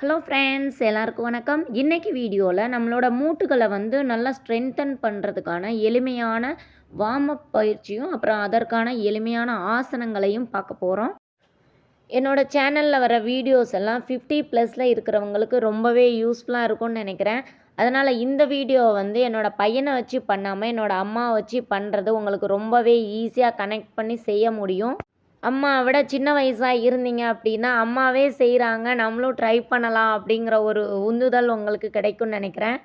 Hello friends எல்லாருக்கும் வணக்கம். இன்றைக்கி வீடியோவில் நம்மளோட மூட்டுகளை வந்து நல்லா ஸ்ட்ரென்தன் பண்ணுறதுக்கான எளிமையான வார்ம் அப் பயிற்சியும் அப்புறம் அதற்கான எளிமையான ஆசனங்களையும் பார்க்க போகிறோம் என்னோடய சேனலில் வர வீடியோஸ் எல்லாம் ஃபிஃப்டி ப்ளஸில் இருக்கிறவங்களுக்கு ரொம்பவே யூஸ்ஃபுல்லாக இருக்கும்னு நினைக்கிறேன். அதனால் இந்த வீடியோவை வந்து என்னோடய பையனை வச்சு பண்ணாமல் என்னோடய அம்மாவை வச்சு பண்ணுறது உங்களுக்கு ரொம்பவே ஈஸியாக கனெக்ட் பண்ணி செய்ய முடியும். அம்மா விட சின்ன வயசாக இருந்தீங்க அப்படின்னா அம்மாவே செய்கிறாங்க நம்மளும் ட்ரை பண்ணலாம் அப்படிங்கிற ஒரு உந்துதல் உங்களுக்கு கிடைக்கும்னு நினைக்கிறேன்.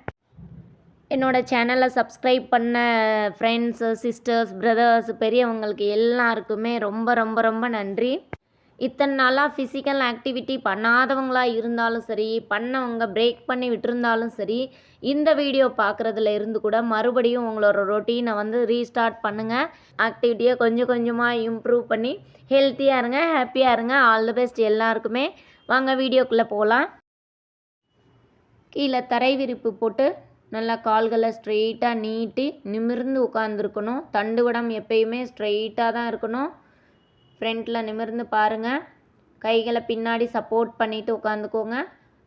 என்னோடய சேனலை சப்ஸ்கிரைப் பண்ண ஃப்ரெண்ட்ஸு சிஸ்டர்ஸ் பிரதர்ஸ் பெரியவங்களுக்கு எல்லாருக்குமே ரொம்ப ரொம்ப ரொம்ப நன்றி. இத்தனை நாளாக ஃபிசிக்கல் ஆக்டிவிட்டி பண்ணாதவங்களா இருந்தாலும் சரி பண்ணவங்க பிரேக் பண்ணி விட்டுருந்தாலும் சரி இந்த வீடியோ பார்க்குறதுல இருந்து கூட மறுபடியும் உங்களோட ரொட்டீனை வந்து ரீஸ்டார்ட் பண்ணுங்கள் ஆக்டிவிட்டியை கொஞ்சம் கொஞ்சமாக இம்ப்ரூவ் பண்ணி ஹெல்த்தியாக இருங்க ஹாப்பியாக இருங்க. ஆல் தி பெஸ்ட் எல்லாருக்குமே. வாங்க வீடியோக்குள்ளே போகலாம் கீழே தரை விரிப்பு போட்டு நல்லா கால்களை ஸ்ட்ரெயிட்டாக நீட்டி நிமிர்ந்து உட்காந்துருக்கணும் தண்டுவடம் எப்பயுமே ஸ்ட்ரெயிட்டாக தான் இருக்கணும். ஃப்ரண்ட்டில் நிமிர்ந்து பாருங்கள் கைகளை பின்னாடி சப்போர்ட் பண்ணிவிட்டு உட்காந்துக்கோங்க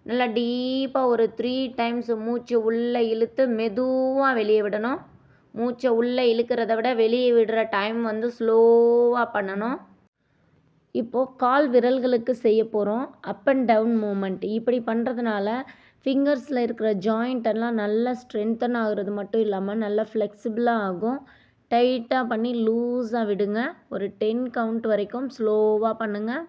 நல்லா டீப்பாக ஒரு த்ரீ டைம்ஸ் மூச்சு உள்ளே இழுத்து மெதுவாக வெளியே விடணும். மூச்சை உள்ளே இழுக்கிறத விட வெளியே விடுற டைம் வந்து ஸ்லோவாக பண்ணணும். இப்போது கால் விரல்களுக்கு செய்ய போகிறோம் அப் அண்ட் டவுன் மூமெண்ட் இப்படி பண்ணுறதுனால ஃபிங்கர்ஸில் இருக்கிற ஜாயிண்ட் எல்லாம் நல்லா ஸ்ட்ரென்தன் ஆகுறது மட்டும் இல்லாமல் நல்லா ஃப்ளெக்சிபிளாக ஆகும். டைட்டாக பண்ணி லூஸாக விடுங்க. ஒரு டென் கவுண்ட் வரைக்கும் ஸ்லோவாக பண்ணுங்கள்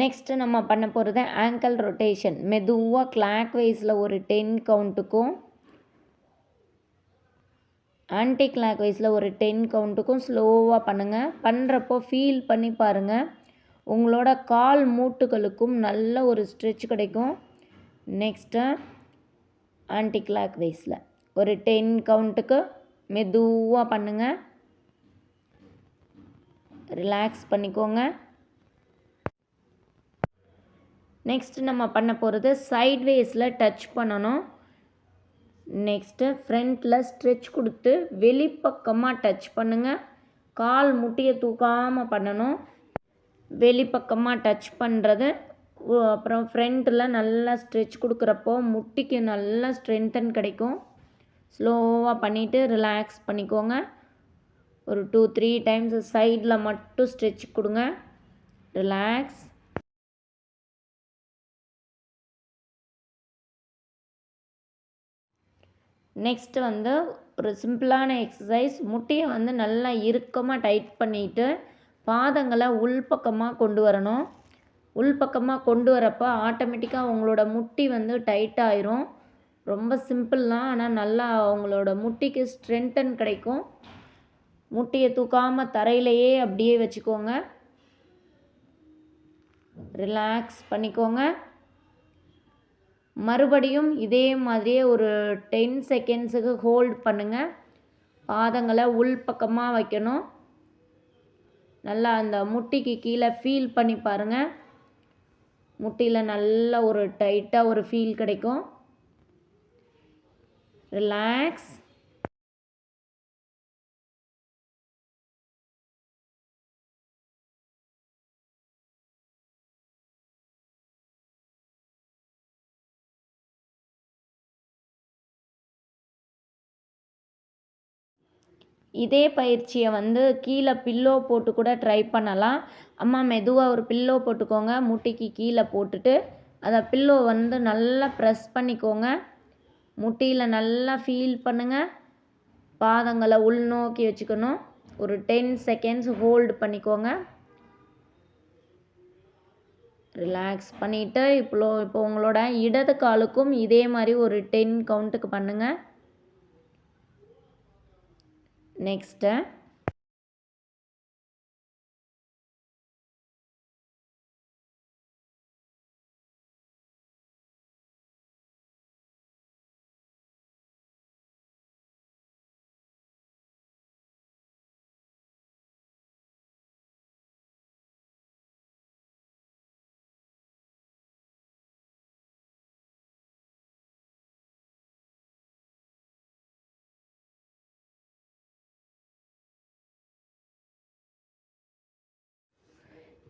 நெக்ஸ்ட்டு நம்ம பண்ண போகிறது ஆங்கிள் ரொட்டேஷன். மெதுவாக கிளாக் வைஸில் ஒரு டென் கவுண்ட்டுக்கும் ஆன்டி கிளாக் வைஸில் ஒரு டென் கவுண்ட்டுக்கும் ஸ்லோவாக பண்ணுங்கள் பண்ணுறப்போ ஃபீல் பண்ணி பாருங்கள் உங்களோட கால் மூட்டுகளுக்கும் நல்ல ஒரு ஸ்ட்ரெச் கிடைக்கும். நெக்ஸ்ட்டு ஆன்டி கிளாக் வைஸில். ஒரு டென் கவுண்ட்டுக்கு மெதுவாக பண்ணுங்கள் ரிலாக்ஸ் பண்ணிக்கோங்க. நெக்ஸ்ட் நம்ம பண்ண போகிறது சைட்வேஸில் டச் பண்ணணும். நெக்ஸ்ட்டு ஃப்ரண்ட்டில் ஸ்ட்ரெச் கொடுத்து வெளிப்பக்கமாக டச் பண்ணுங்கள் கால் முட்டியை தூக்காமல் பண்ணணும். வெளிப்பக்கமாக டச் பண்ணுறது அப்புறம் ஃப்ரண்ட்டில் நல்லா ஸ்ட்ரெச் கொடுக்குறப்போ முட்டிக்கு நல்லா ஸ்ட்ரென்தன் கிடைக்கும். ஸ்லோவாக பண்ணிவிட்டு ரிலாக்ஸ் பண்ணிக்கோங்க. ஒரு டூ த்ரீ டைம்ஸ் சைடில் மட்டும் ஸ்ட்ரெச் கொடுங்க. ரிலாக்ஸ். நெக்ஸ்ட்டு வந்து ஒரு சிம்பிளான எக்ஸசைஸ். முட்டியை வந்து நல்லா இறுக்கமாக டைட் பண்ணிவிட்டு பாதங்களை உள்பக்கமாக கொண்டு வரணும். உள்பக்கமாக கொண்டு வரப்போ ஆட்டோமேட்டிக்காக உங்களோட முட்டி வந்து டைட் ஆயிரும். ரொம்ப சிம்பிள் தான் ஆனால் நல்லா அவங்களோட முட்டிக்கு ஸ்ட்ரென்தன் கிடைக்கும். முட்டியை தூக்காமல் தரையிலையே அப்படியே வச்சுக்கோங்க. ரிலாக்ஸ் பண்ணிக்கோங்க. மறுபடியும் இதே மாதிரியே ஒரு டென் செகண்ட்ஸுக்கு ஹோல்ட் பண்ணுங்கள் பாதங்களை உள் பக்கமாக வைக்கணும். நல்லா அந்த முட்டிக்கு கீழே ஃபீல் பண்ணி பாருங்கள் முட்டியில் நல்ல ஒரு டைட்டாக ஒரு ஃபீல் கிடைக்கும். ரிலாக்ஸ் இதே பயிற்சியை வந்து கீழே பில்லோ போட்டு கூட ட்ரை பண்ணலாம். அம்மா மெதுவாக ஒரு பில்லோ போட்டுக்கோங்க. முட்டிக்கு கீழே போட்டுட்டு அதை பில்லோ வந்து நல்லா ப்ரெஸ் பண்ணிக்கோங்க. முட்டியில் நல்லா ஃபீல் பண்ணுங்கள் பாதங்களை உள்நோக்கி வச்சுக்கணும். ஒரு டென் செகண்ட்ஸ் ஹோல்டு பண்ணிக்கோங்க. ரிலாக்ஸ் பண்ணிவிட்டு இப்போ இப்போ உங்களோட இடது காலுக்கும் இதே மாதிரி ஒரு டென் கவுண்ட்டுக்கு பண்ணுங்கள் நெக்ஸ்ட்டு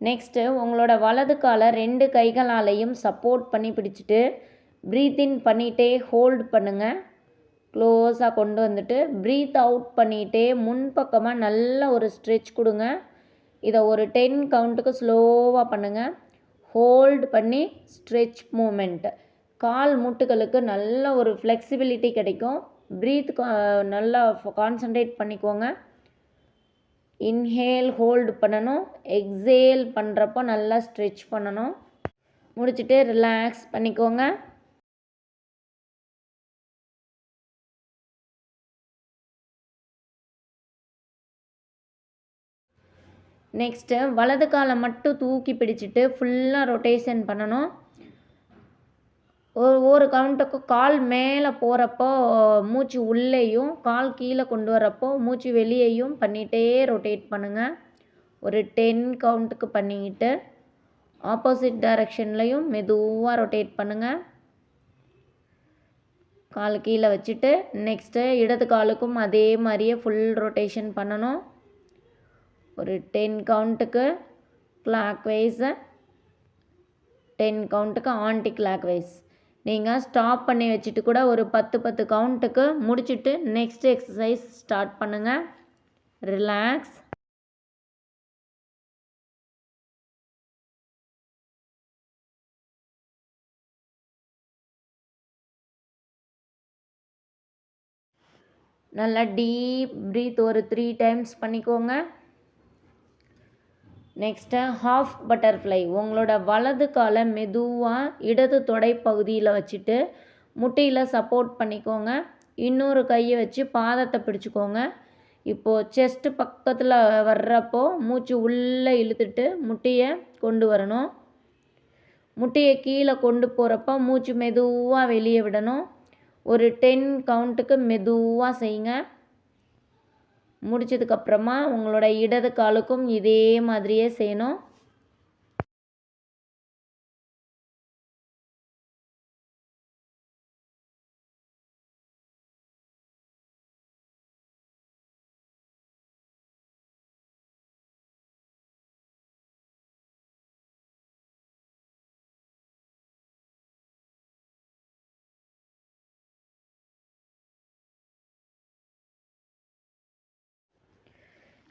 நெக்ஸ்ட்டு உங்களோட வலது காலை ரெண்டு கைகளாலையும் சப்போர்ட் பண்ணி பிடிச்சிட்டு ப்ரீத் இன் பண்ணிகிட்டே ஹோல்ட் பண்ணுங்கள் க்ளோஸாக கொண்டு வந்துட்டு ப்ரீத் அவுட் பண்ணிகிட்டே முன்பக்கமாக நல்ல ஒரு ஸ்ட்ரெச் கொடுங்க. இதை ஒரு டென் கவுண்ட்டுக்கு ஸ்லோவாக பண்ணுங்கள் ஹோல்டு பண்ணி ஸ்ட்ரெச் மூமெண்ட் கால் மூட்டுகளுக்கு நல்ல ஒரு ஃப்ளெக்சிபிலிட்டி கிடைக்கும். ப்ரீத் நல்லா கான்சன்ட்ரேட் பண்ணிக்கோங்க. இன்ஹேல் ஹோல்டு பண்ணணும். எக்ஸேல் பண்ணுறப்போ நல்லா ஸ்ட்ரெச் பண்ணணும். முடிச்சுட்டு ரிலாக்ஸ் பண்ணிக்கோங்க. நெக்ஸ்ட்டு வலது காலை மட்டும் தூக்கி பிடிச்சிட்டு ஃபுல்லாக ரொட்டேஷன் பண்ணணும். ஒரு ஒரு கவுண்ட்டுக்கு கால் மேலே போகிறப்போ மூச்சு உள்ளேயும் கால் கீழே கொண்டு வரப்போ மூச்சு வெளியேயும் பண்ணிகிட்டே ரொட்டேட் பண்ணுங்கள் ஒரு டென் கவுண்ட்டுக்கு பண்ணிக்கிட்டு ஆப்போசிட் டைரக்ஷன்லையும் மெதுவாக ரொட்டேட் பண்ணுங்கள் கால் கீழே வச்சுட்டு நெக்ஸ்ட்டு இடது காலுக்கும் அதே மாதிரியே ஃபுல் ரொட்டேஷன் பண்ணணும். ஒரு டென் கவுண்ட்டுக்கு கிளாக் வைஸு டென் கவுண்ட்டுக்கு ஆன்டி கிளாக் வைஸ் நீங்கள் ஸ்டாப் பண்ணி வச்சுட்டு கூட ஒரு பத்து பத்து கவுண்ட்டுக்கு முடிச்சுட்டு நெக்ஸ்ட் எக்ஸசைஸ் ஸ்டார்ட் பண்ணுங்கள் ரிலாக்ஸ் நல்லா டீப் ப்ரீத் ஒரு த்ரீ டைம்ஸ் பண்ணிக்கோங்க. நெக்ஸ்ட்டு ஹாஃப் பட்டர்ஃப்ளை உங்களோட வலது காலை மெதுவாக இடது தொடை பகுதியில் வச்சுட்டு முட்டியில் சப்போர்ட் பண்ணிக்கோங்க. இன்னொரு கையை வச்சு பாதத்தை பிடிச்சிக்கோங்க. இப்போது செஸ்ட்டு பக்கத்தில் வர்றப்போ மூச்சு உள்ளே இழுத்துட்டு முட்டியை கொண்டு வரணும். முட்டியை கீழே கொண்டு போகிறப்போ மூச்சு மெதுவாக வெளியே விடணும். ஒரு டென் கவுண்ட்டுக்கு மெதுவாக செய்யுங்க. முடிச்சதுக்கப்புறமா உங்களோட இடது காலுக்கும் இதே மாதிரியே செய்யணும்.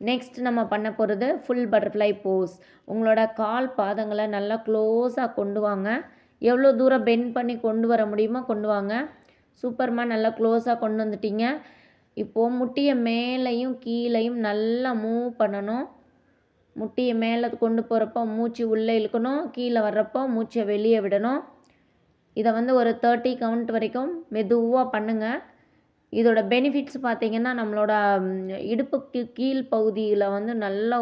நெக்ஸ்ட் நம்ம பண்ண போகிறது ஃபுல் பட்டர்ஃப்ளை போஸ் உங்களோட கால் பாதங்களை நல்லா க்ளோஸாக கொண்டு வாங்க. எவ்வளோ தூரம் பெண்ட் பண்ணி கொண்டு வர முடியுமோ கொண்டு வாங்க. சூப்பர்மா நல்லா க்ளோஸாக கொண்டு வந்துட்டீங்க. இப்போது முட்டியை மேலேயும் கீழேயும் நல்லா மூவ் பண்ணணும். முட்டியை மேலே கொண்டு போகிறப்போ மூச்சு உள்ளே இழுக்கணும். கீழே வர்றப்போ மூச்சை வெளியே விடணும். இதை வந்து ஒரு தேர்ட்டி கவுண்ட் வரைக்கும் மெதுவாக பண்ணுங்கள் இதோட பெனிஃபிட்ஸ் பார்த்திங்கன்னா நம்மளோட இடுப்புக்கு கீழ் பகுதியில் வந்து நல்ல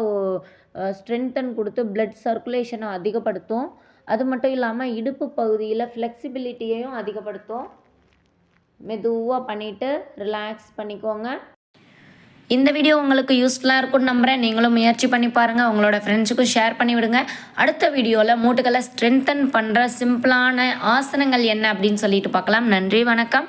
ஸ்ட்ரென்தன் கொடுத்து பிளட் சர்க்குலேஷனை அதிகப்படுத்தும். அது மட்டும் இல்லாமல் இடுப்பு பகுதியில் ஃப்ளெக்சிபிலிட்டியையும் அதிகப்படுத்தும். மெதுவாக பண்ணிவிட்டு ரிலாக்ஸ் பண்ணிக்கோங்க. இந்த வீடியோ உங்களுக்கு யூஸ்ஃபுல்லாக இருக்கும்னு நம்புகிறேன் நீங்களும் முயற்சி பண்ணி பாருங்கள் உங்களோட ஃப்ரெண்ட்ஸுக்கும் ஷேர் பண்ணி விடுங்க. அடுத்த வீடியோவில் மூட்டுகளை ஸ்ட்ரென்தன் பண்ணுற சிம்பிளான ஆசனங்கள் என்ன அப்படின்னு சொல்லிட்டு பார்க்கலாம். நன்றி வணக்கம்.